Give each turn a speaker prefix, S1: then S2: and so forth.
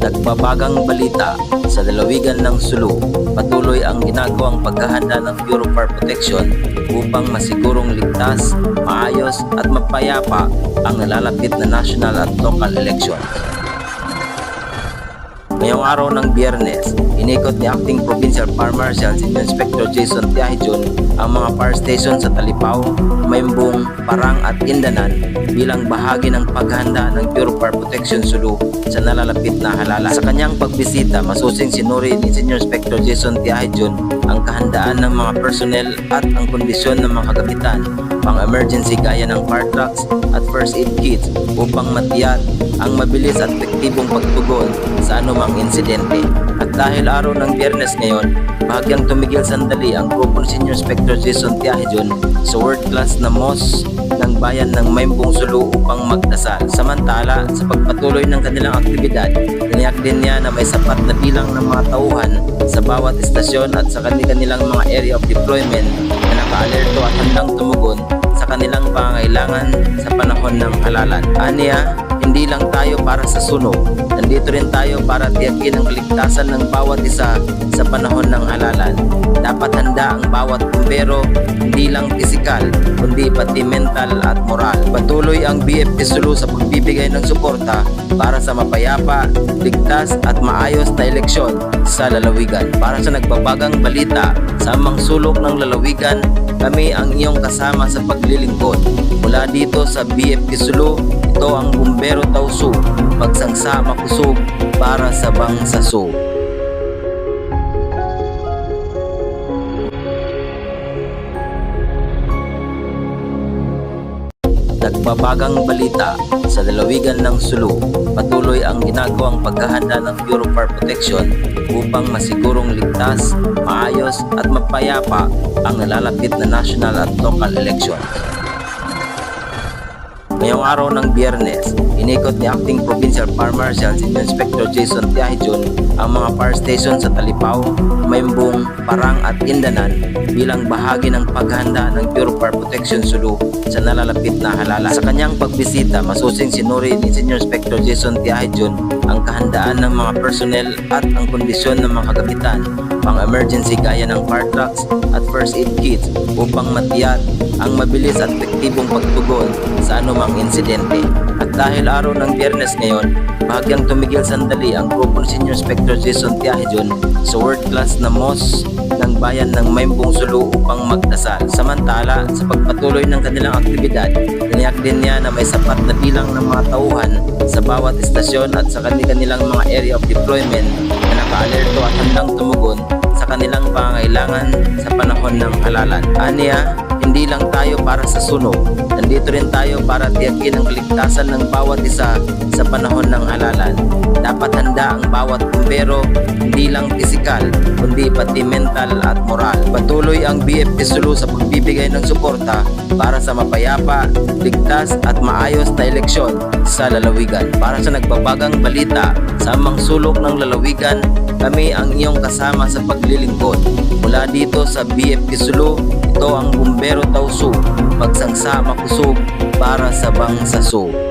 S1: Nagbabagang balita sa lalawigan ng Sulu, patuloy ang ginagawang paghahanda ng Bureau Protection upang masigurong ligtas, maayos at mapayapa ang nalalapit na national at local elections. Ngayong araw ng biyernes, inikot ni Acting Provincial Marshal Senior Inspector Jason Tiahijon ang mga fire station sa Talipao, Maymbong, Parang at Indanan bilang bahagi ng paghanda ng of Fire Protection Sulu sa nalalapit na halalan. Sa kanyang pagbisita, masusing sinuri ni Senior Inspector Jason Tiahijon ang kahandaan ng mga personnel at ang kondisyon ng mga kagamitan pang emergency gaya ng fire trucks at first aid kits upang matiyak ang mabilis at epektibong pagtugon sa anumang insidente. Dahil araw ng biyernes ngayon, bahagyang tumigil sandali ang grupo ni Senior Inspector Jason Tiahijon sa world class na mosque ng bayan ng Maymbong Sulu upang magdasal. Samantala, sa pagpatuloy ng kanilang aktibidad, tiniyak din niya na may sapat na bilang ng mga tauhan sa bawat istasyon at sa kanilang mga area of deployment na naka-alerto at handang tumugon sa kanilang pangangailangan sa panahon ng halalan. Aniya, hindi lang tayo para sa sunog, nandito rin tayo para tiyakin ang kaligtasan ng bawat isa sa panahon ng halalan. Dapat handa ang bawat kumbero, hindi lang pisikal, kundi pati mental at moral. Patuloy ang BFP Sulu sa pagbibigay ng suporta para sa mapayapa, ligtas at maayos na eleksyon sa lalawigan. Para sa nagbabagang balita sa amang sulok ng lalawigan, kami ang iyong kasama sa paglilingkod. Mula dito sa BFP Sulu, ito ang Bumbero Tausu, magsangsama kusog para sa Bangsasu. Nagbabagang balita sa lalawigan ng Sulu, patuloy ang ginagawang paghahanda ng Bureau Protection upang masigurong ligtas, maayos at mapayapa ang nalalapit na national at local elections. Ngayong araw ng biyernes, inikot ni Acting Provincial Fire Marshal Senior Inspector Jason Tiahijon ang mga fire station sa Talipao, Maymbong, Parang at Indanan bilang bahagi ng paghanda ng of Fire Protection Sulu sa nalalapit na halalan. Sa kanyang pagbisita, masusing sinuri ni Senior Inspector Jason Tiahijon ang kahandaan ng mga personnel at ang kondisyon ng mga kagamitan pang emergency gaya ng fire trucks at first aid kits upang matiyak ang mabilis at epektibong pagtugon sa anumang insidente. Dahil araw ng biyernes ngayon, bahagyang tumigil sandali ang grupo ni Senior Inspector Jason Tiahijon sa world class na mosque ng bayan ng Maymbong Sulu upang magdasal. Samantala, sa pagpatuloy ng kanilang aktibidad, tiniyak din niya na may sapat na bilang ng mga tauhan sa bawat istasyon at sa kanilang mga area of deployment na naka-alerto at handang tumugon sa kanilang pangangailangan sa panahon ng halalan. Aniya, hindi lang tayo para sa sunog, nandito rin tayo para tiyakin ang kaligtasan ng bawat isa sa panahon ng halalan. Dapat handa ang bawat kumbero, hindi lang pisikal, kundi pati mental at moral. Patuloy ang BFP Sulu sa pagbibigay ng suporta para sa mapayapa, ligtas at maayos na eleksyon sa lalawigan. Para sa nagbabagang balita sa amang sulok ng lalawigan, kami ang iyong kasama sa paglilingkod. Mula dito sa BFP Sulu, ito ang Bumbero Tausu, magsangsama kusog para sa Bangsasu.